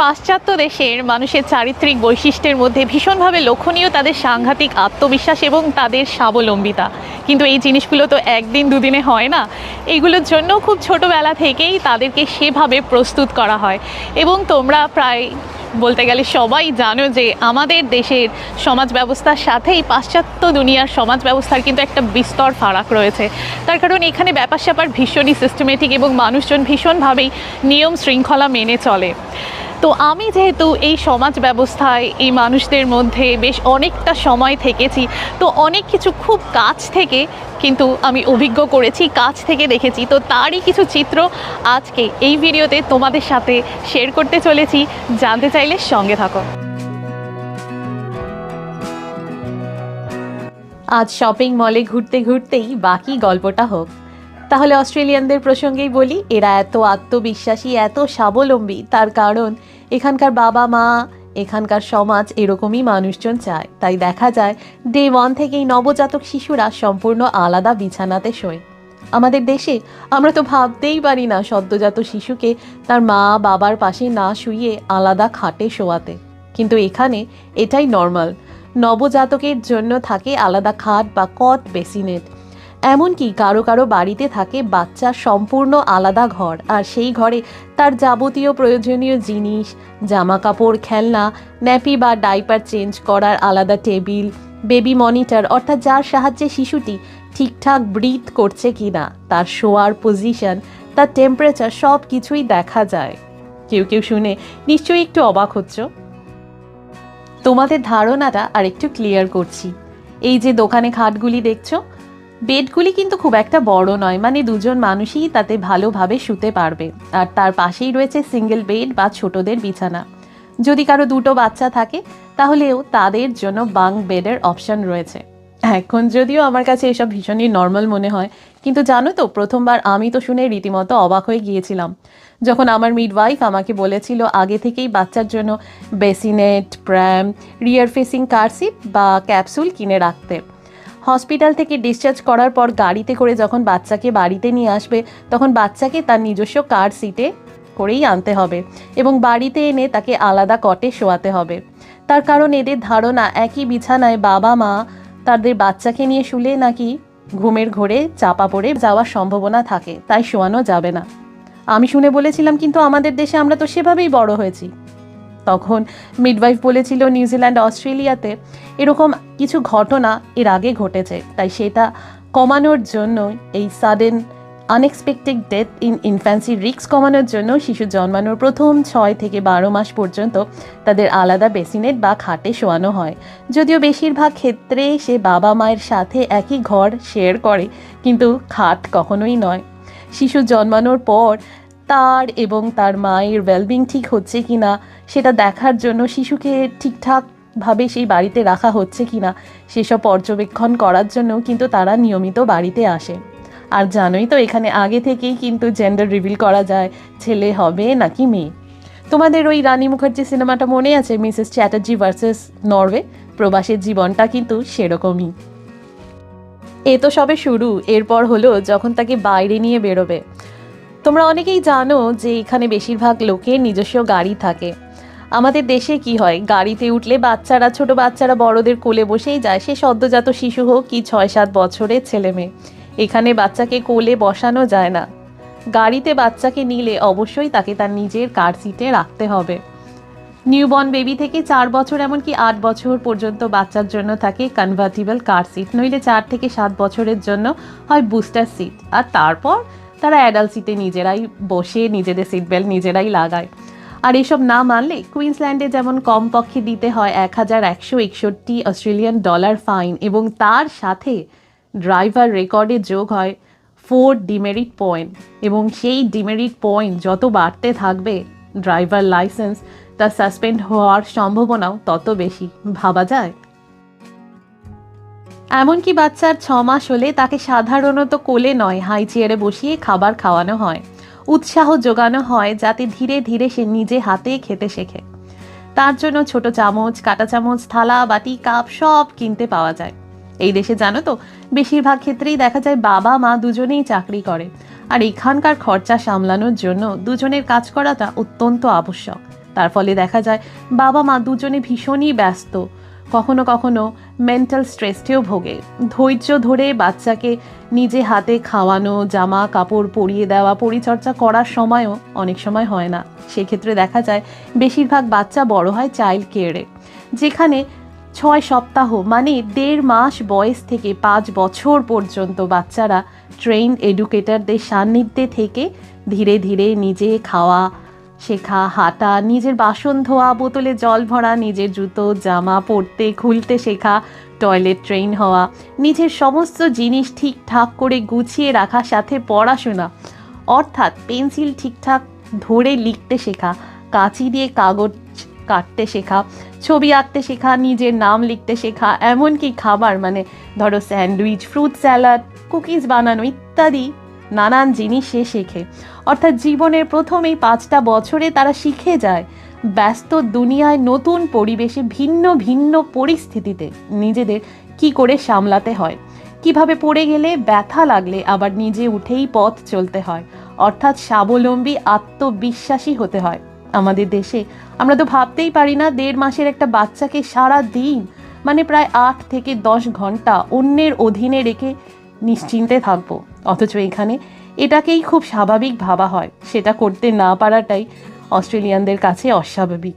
পাশ্চাত্য দেশের মানুষের চারিত্রিক বৈশিষ্ট্যের মধ্যে ভীষণভাবে লক্ষণীয় তাদের সাংঘাতিক আত্মবিশ্বাস এবং তাদের স্বাবলম্বিতা। কিন্তু এই জিনিসগুলো তো একদিন দুদিনে হয় না। এগুলোর জন্য খুব ছোটোবেলা থেকেই তাদেরকে সেভাবে প্রস্তুত করা হয়। এবং তোমরা প্রায় বলতে গেলে সবাই জানো যে আমাদের দেশের সমাজ ব্যবস্থার সাথেই পাশ্চাত্য দুনিয়ার সমাজ ব্যবস্থার কিন্তু একটা বিস্তর ফারাক রয়েছে। তার কারণ এখানে ব্যাপার স্যাপার ভীষণই সিস্টেমেটিক এবং মানুষজন ভীষণভাবেই নিয়ম শৃঙ্খলা মেনে চলে। তো আমি যেহেতু এই সমাজ ব্যবস্থায় এই মানুষদের মধ্যে বেশ অনেকটা সময় থেকেছি, তো অনেক কিছু খুব কাছ থেকে কিন্তু আমি অভিজ্ঞ করেছি, কাছ থেকে দেখেছি। তো তারই কিছু চিত্র আজকে এই ভিডিওতে তোমাদের সাথে শেয়ার করতে চলেছি। জানতে চাইলে সঙ্গে থাকো। আজ শপিং মলে ঘুরতে ঘুরতেই বাকি গল্পটা হোক। তাহলে অস্ট্রেলিয়ানদের প্রসঙ্গেই বলি, এরা এত আত্মবিশ্বাসী, এত স্বাবলম্বী, তার কারণ এখানকার বাবা মা, এখানকার সমাজ এরকমই মানুষজন চায়। তাই দেখা যায় ডে ওয়ান থেকেই নবজাতক শিশুরা সম্পূর্ণ আলাদা বিছানাতে শোয়। আমাদের দেশে আমরা তো ভাবতেই পারি না সদ্যজাত শিশুকে তার মা, বাবার পাশে না শুইয়ে আলাদা খাটে শোয়াতে। কিন্তু এখানে এটাই নর্মাল নবজাতকের জন্য থাকে আলাদা খাট বা কট বেসিনেট এমনকি কারও কারও বাড়িতে থাকে বাচ্চার সম্পূর্ণ আলাদা ঘর, আর সেই ঘরে তার যাবতীয় প্রয়োজনীয় জিনিস জামা কাপড় খেলনা, ন্যাপি বা ডাইপার চেঞ্জ করার আলাদা টেবিল, বেবি মনিটর, অর্থাৎ যার সাহায্যে শিশুটি ঠিকঠাক ব্রিথ করছে কিনা, তার শোয়ার পজিশন, তার টেম্পারেচার সব কিছুই দেখা যায়। কেউ কেউ শুনে নিশ্চয়ই একটু অবাক হচ্ছ। তোমাদের ধারণাটা আর একটু ক্লিয়ার করছি। এই যে দোকানে খাটগুলি দেখছ বেডগুলি কিন্তু খুব একটা বড় নয় মানে দুজন মানুষই তাতে ভালোভাবে শুতে পারবে। আর তার পাশেই রয়েছে সিঙ্গেল বেড বা ছোটদের বিছানা। যদি কারও দুটো বাচ্চা থাকে, তাহলেও তাদের জন্য বাং বেডের অপশন রয়েছে। এখন যদিও আমার কাছে এসব ভীষণই নর্মাল মনে হয়, কিন্তু জানো তো, প্রথমবার আমি তো শুনে রীতিমতো অবাক হয়ে গিয়েছিলাম। যখন আমার মিডওয়াইফ আমাকে বলেছিল আগে থেকেই বাচ্চার জন্য bassinet pram rear facing car seat বা ক্যাপসুল কিনে রাখতে। হসপিটাল থেকে ডিসচার্জ করার পর গাড়িতে করে যখন বাচ্চাকে বাড়িতে নিয়ে আসবে, তখন বাচ্চাকে তার নিজস্ব কার সিটে করেই আনতে হবে এবং বাড়িতে এনে তাকে আলাদা কটে শোয়াতে হবে। তার কারণ এদের ধারণা একই বিছানায় বাবা মা তাদের বাচ্চাকে নিয়ে শুলে নাকি ঘুমের ঘোরে চাপা পড়ে যাওয়ার সম্ভাবনা থাকে, তাই শোয়ানো যাবে না। আমি শুনে বলেছিলাম, কিন্তু আমাদের দেশে আমরা তো সেভাবেই বড় হয়েছি। তখন মিডওয়াইফ বলেছিল নিউজিল্যান্ড, অস্ট্রেলিয়াতে এরকম কিছু ঘটনা এর আগে ঘটেছে। তাই সেটা কমানোর জন্য এই sudden unexpected death in infancy রিক্স কমানোর জন্য শিশু জন্মানোর প্রথম ছয় থেকে বারো মাস পর্যন্ত তাদের আলাদা বেসিনেট বা খাটে শোয়ানো হয়। যদিও বেশিরভাগ ক্ষেত্রে সে বাবা মায়ের সাথে একই ঘর শেয়ার করে, কিন্তু খাট কখনোই নয়। শিশু জন্মানোর পর তার এবং তার মায়ের ওয়েলবিং ঠিক হচ্ছে কি না সেটা দেখার জন্য শিশুকে ঠিকঠাকভাবে সেই বাড়িতে রাখা হচ্ছে কি না সেসব পর্যবেক্ষণ করার জন্য কিন্তু তারা নিয়মিত বাড়িতে আসে। আর জানোই তো, এখানে আগে থেকেই কিন্তু জেন্ডার রিভিল করা যায়, ছেলে হবে নাকি মেয়ে। তোমাদের ওই রানী মুখার্জি সিনেমাটা মনে আছে? Mrs Chatterjee versus Norway? প্রবাসের জীবনটা কিন্তু সেরকমই। এ তো সবে শুরু, এরপর হলো যখন তাকে বাইরে নিয়ে বেরোবে। তোমরা অনেকেই জানো যে এখানে বেশিরভাগ লোকের নিজস্ব গাড়ি থাকে। আমাদের দেশে কি হয়? গাড়িতে উঠলে বাচ্চারা, ছোট বাচ্চারা বড়দের কোলে বসেই যায়। সে সদ্যজাত শিশু হোক কি ছয় সাত বছরের ছেলে মেয়ে। এখানে বাচ্চাকে কোলে বসানো যায় না। গাড়িতে বাচ্চাকে নিলে অবশ্যই তাকে তার নিজের কার সিটে রাখতে হবে। নিউবর্ন বেবি থেকে চার বছর এমনকি আট বছর পর্যন্ত বাচ্চার জন্য থাকে কনভার্টিবল কার সিট নইলে চার থেকে সাত বছরের জন্য হয় বুস্টার সিট আর তারপর তারা অ্যাডাল্ট সিটে নিজেরাই বসে, নিজেদের সিট বেল্ট নিজেরাই লাগায়। আর এসব না মানলে কুইন্সল্যান্ডে যেমন কমপক্ষে দিতে হয় এক হাজার একশো একষট্টি অস্ট্রেলিয়ান ডলার ফাইন এবং তার সাথে ড্রাইভার রেকর্ডে যোগ হয় ফোর ডিমেরিট পয়েন্ট এবং সেই ডিমেরিট পয়েন্ট যত বাড়তে থাকবে ড্রাইভার লাইসেন্স তার সাসপেন্ড হওয়ার সম্ভাবনাও তত বেশি। ভাবা যায়? এমনকি বাচ্চার ছ মাস হলে তাকে সাধারণত কোলে নয়, হাই চেয়ারে বসিয়ে খাবার খাওয়ানো হয়। উৎসাহ যোগানো হয় যাতে ধীরে ধীরে সে নিজে হাতে খেতে শেখে। তার জন্য ছোট চামচ, কাটা চামচ, থালা, বাটি, কাপ সব কিনতে পাওয়া যায়। এই দেশে জানো তো, বেশিরভাগ ক্ষেত্রেই দেখা যায় বাবা, মা দুজনেই চাকরি করে। আর এখানকার খরচা সামলানোর জন্য দুজনের কাজ করাটা অত্যন্ত আবশ্যক। তার ফলে দেখা যায় বাবা, মা দুজনে ভীষণই ব্যস্ত। কখনো কখনো মেন্টাল স্ট্রেসটেও ভোগে। ধৈর্য ধরে বাচ্চাকে নিজে হাতে খাওয়ানো, জামা কাপড় পরিয়ে দেওয়া, পরিচর্যা করার সময়ও অনেক সময় হয় না। সেক্ষেত্রে দেখা যায় বেশিরভাগ বাচ্চা বড় হয় চাইল্ড কেয়ারে যেখানে ছয় সপ্তাহ মানে দেড় মাস বয়স থেকে পাঁচ বছর পর্যন্ত বাচ্চারা ট্রেন এডুকেটরদের সান্নিধ্যে থেকে ধীরে ধীরে নিজে খাওয়া শেখা হাঁটা নিজের বাসন ধোয়া, বোতলে জল ভরা, নিজের জুতো, জামা পরতে, খুলতে শেখা, টয়লেট ট্রেন হওয়া, নিজের সমস্ত জিনিস ঠিকঠাক করে গুছিয়ে রাখা, সাথে পড়াশোনা। অর্থাৎ পেন্সিল ঠিকঠাক ধরে লিখতে শেখা, কাঁচি দিয়ে কাগজ কাটতে শেখা, ছবি আঁকতে শেখা, নিজের নাম লিখতে শেখা, এমনকি খাবার মানে ধরো স্যান্ডউইচ, ফ্রুট স্যালাড, কুকিজ বানানো ইত্যাদি নানান জিনিস সে শেখে। অর্থাৎ জীবনের প্রথম এই পাঁচটা বছরে তারা শিখে যায় ব্যস্ত দুনিয়ায় নতুন পরিবেশে ভিন্ন ভিন্ন পরিস্থিতিতে নিজেদের কি করে সামলাতে হয়। কীভাবে পড়ে গেলে ব্যথা লাগলে আবার নিজে উঠেই পথ চলতে হয়। অর্থাৎ স্বাবলম্বী আত্মবিশ্বাসী হতে হয় আমাদের দেশে। আমরা তো ভাবতেই পারি না দেড় মাসের একটা বাচ্চাকে সারা দিন মানে প্রায় আট থেকে দশ ঘণ্টা অন্যের অধীনে রেখে নিশ্চিন্তে থাকব। অথচ এখানে এটাকেই খুব স্বাভাবিক ভাবা হয়। সেটা করতে না পারাটাই অস্ট্রেলিয়ানদের কাছে অস্বাভাবিক।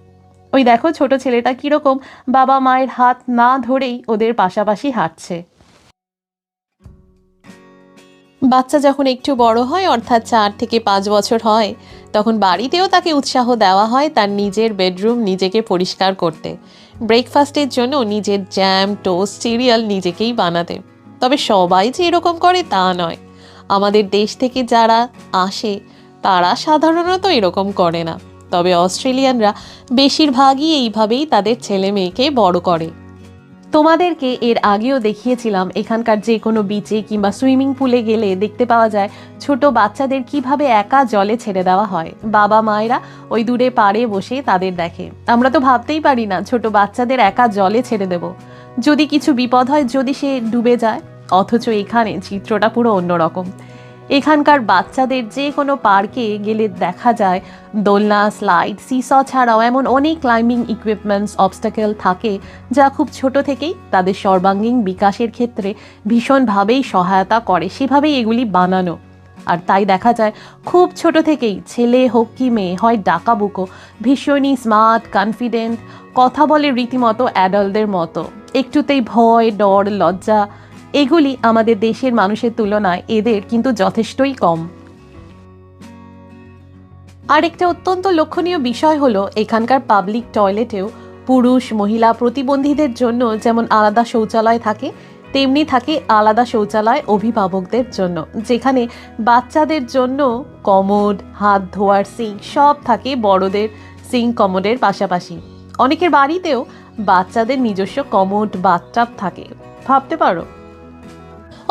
ওই দেখো ছোট ছেলেটা কীরকম বাবা মায়ের হাত না ধরেই ওদের পাশাপাশি হাঁটছে। বাচ্চা যখন একটু বড় হয়, অর্থাৎ চার থেকে পাঁচ বছর হয়, তখন বাড়িতেও তাকে উৎসাহ দেওয়া হয় তার নিজের বেডরুম নিজেকে পরিষ্কার করতে। ব্রেকফাস্টের জন্য নিজের জ্যাম টোস্ট সিরিয়াল নিজেকেই বানাতে। তবে সবাই যে এরকম করে তা নয়। আমাদের দেশ থেকে যারা আসে, তারা সাধারণত এরকম করে না। তবে অস্ট্রেলিয়ানরা বেশিরভাগই এইভাবেই তাদের ছেলে মেয়েকে বড় করে। তোমাদেরকে এর আগেও দেখিয়েছিলাম, এখানকার যে কোনো বিচে কিংবা সুইমিং পুলে গেলে দেখতে পাওয়া যায় ছোট বাচ্চাদের কীভাবে একা জলে ছেড়ে দেওয়া হয়। বাবা মায়েরা ওই দূরে পাড়ে বসে তাদের দেখে। আমরা তো ভাবতেই পারি না, ছোট বাচ্চাদের একা জলে ছেড়ে দেব। যদি কিছু বিপদ হয়, যদি সে ডুবে যায় অথচ এখানে চিত্রটা পুরো অন্যরকম। এখানকার বাচ্চাদের যে কোনো পার্কে গেলে দেখা যায়, দোলনা, স্লাইড, সিস ছাড়াও এমন অনেক ক্লাইম্বিং ইকুইপমেন্টস অবস্টাকেল থাকে যা খুব ছোট থেকেই তাদের সর্বাঙ্গীন বিকাশের ক্ষেত্রে ভীষণভাবেই সহায়তা করে। সেভাবেই এগুলি বানানো। আর তাই দেখা যায়, খুব ছোট থেকেই ছেলে হোক কি মেয়ে, হয় ডাকাবুকো ভীষণই স্মার্ট কনফিডেন্ট কথা বলে রীতিমতো অ্যাডাল্টদের মতো। একটুতেই ভয়, ডর, লজ্জা এগুলি আমাদের দেশের মানুষের তুলনায় এদের কিন্তু যথেষ্টই কম। আরেকটা অত্যন্ত লক্ষণীয় বিষয় হলো এখানকার পাবলিক টয়লেটেও পুরুষ, মহিলা প্রতিবন্ধীদের জন্য যেমন আলাদা শৌচালয় থাকে, তেমনি থাকে আলাদা শৌচালয় অভিভাবকদের জন্য, যেখানে বাচ্চাদের জন্য কমোড, হাত ধোয়ার সিঙ্ক সব থাকে বড়দের সিঙ্ক কমোডের পাশাপাশি। অনেকের বাড়িতেও বাচ্চাদের নিজস্ব কমোড বাথটাব থাকে। ভাবতে পারো?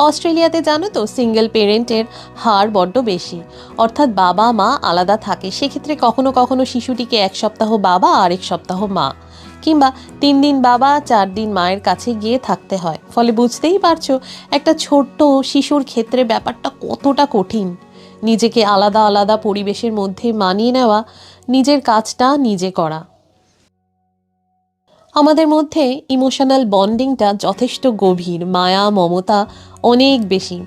অস্ট্রেলিয়াতে জানো তো সিঙ্গেল পেরেন্টের হার বড্ড বেশি। অর্থাৎ বাবা, মা আলাদা থাকে, সেক্ষেত্রে কখনো কখনো শিশুটিকে এক সপ্তাহ বাবা আর এক সপ্তাহ মা। কিংবা তিন দিন বাবা, চার দিন মায়ের কাছে গিয়ে থাকতে হয়। ফলে বুঝতেই পারছ, একটা ছোট্ট শিশুর ক্ষেত্রে ব্যাপারটা কতটা কঠিন। নিজেকে আলাদা আলাদা পরিবেশের মধ্যে মানিয়ে নেওয়া, নিজের কাজটা নিজে করা। আমাদের মধ্যে ইমোশনাল বন্ডিংটা যথেষ্ট গভীর, মায়া, মমতা অনেক বেশি।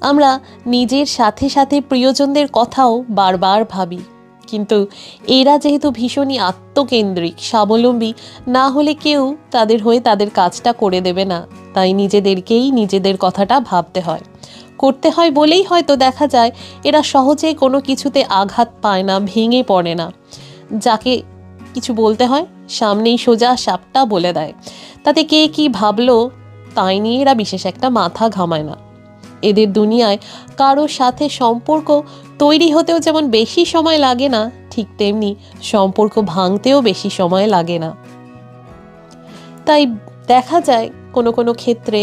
আমরা নিজের সাথে সাথে প্রিয়জনদের কথাও বারবার ভাবি। কিন্তু এরা যেহেতু ভীষণই আত্মকেন্দ্রিক, স্বাবলম্বী, না হলে কেউ তাদের হয়ে তাদের কাজটা করে দেবে না। তাই নিজেদেরকেই নিজেদের কথাটা ভাবতে হয়। করতে হয় বলেই হয়তো দেখা যায়, এরা সহজে কোনো কিছুতে আঘাত পায় না, ভেঙে পড়ে না। যাকে কিছু বলতে হয়, সামনেই সোজা সাপটা বলে দেয়। তাতে কে কি ভাবলো, তাই নিয়ে এরা বিশেষ একটা মাথা ঘামায় না। এদের দুনিয়ায় কারোর সাথে সম্পর্ক তৈরি হতেও যেমন বেশি সময় লাগে না, ঠিক তেমনি সম্পর্ক ভাঙতেও বেশি সময় লাগে না। তাই দেখা যায়, কোনো কোনো ক্ষেত্রে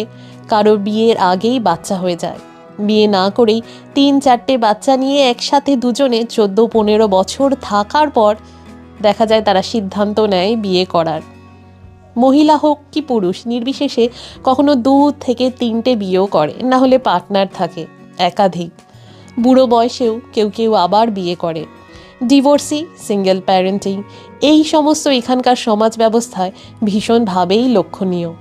কারোর বিয়ের আগেই বাচ্চা হয়ে যায়। বিয়ে না করেই তিন চারটে বাচ্চা নিয়ে একসাথে দুজনে চোদ্দ পনেরো বছর থাকার পর দেখা যায় তারা সিদ্ধান্ত নেয় বিয়ে করার। মহিলা হোক কি পুরুষ, নির্বিশেষে কখনো দু থেকে তিনটে বিয়েও করে, না হলে পার্টনার থাকে একাধিক। বুড়ো বয়সেও কেউ কেউ আবার বিয়ে করে। ডিভোর্সি, সিঙ্গেল প্যারেন্টিং, এই সমস্ত এখানকার সমাজ ব্যবস্থায় ভীষণভাবেই লক্ষণীয়।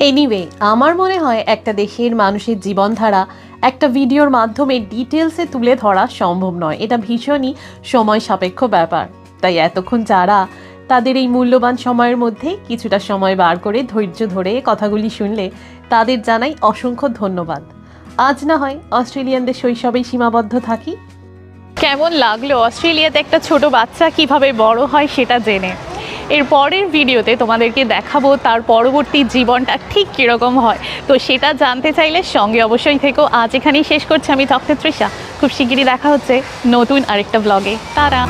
এনিওয়ে আমার মনে হয় একটা দেশের মানুষের জীবনধারা একটা ভিডিওর মাধ্যমে ডিটেলসে তুলে ধরা সম্ভব নয়। এটা ভীষণই সময় সাপেক্ষ ব্যাপার। তাই এতক্ষণ যারা তাদের এই মূল্যবান সময়ের মধ্যে কিছুটা সময় বার করে ধৈর্য ধরে কথাগুলি শুনলে, তাদের জানাই অসংখ্য ধন্যবাদ। আজ না হয় অস্ট্রেলিয়ানদের শৈশবেই সীমাবদ্ধ থাকি। কেমন লাগল? অস্ট্রেলিয়াতে একটা ছোট বাচ্চা কীভাবে বড় হয় সেটা জেনে। এর পরের ভিডিওতে তোমাদেরকে দেখাবো তার পরবর্তী জীবনটা ঠিক কীরকম হয়। তো সেটা জানতে চাইলে সঙ্গে অবশ্যই থেকো। আজ এখানেই শেষ করছি। আমি তৃষা খুব শিগগিরই দেখা হচ্ছে নতুন আরেকটা ব্লগে তারা।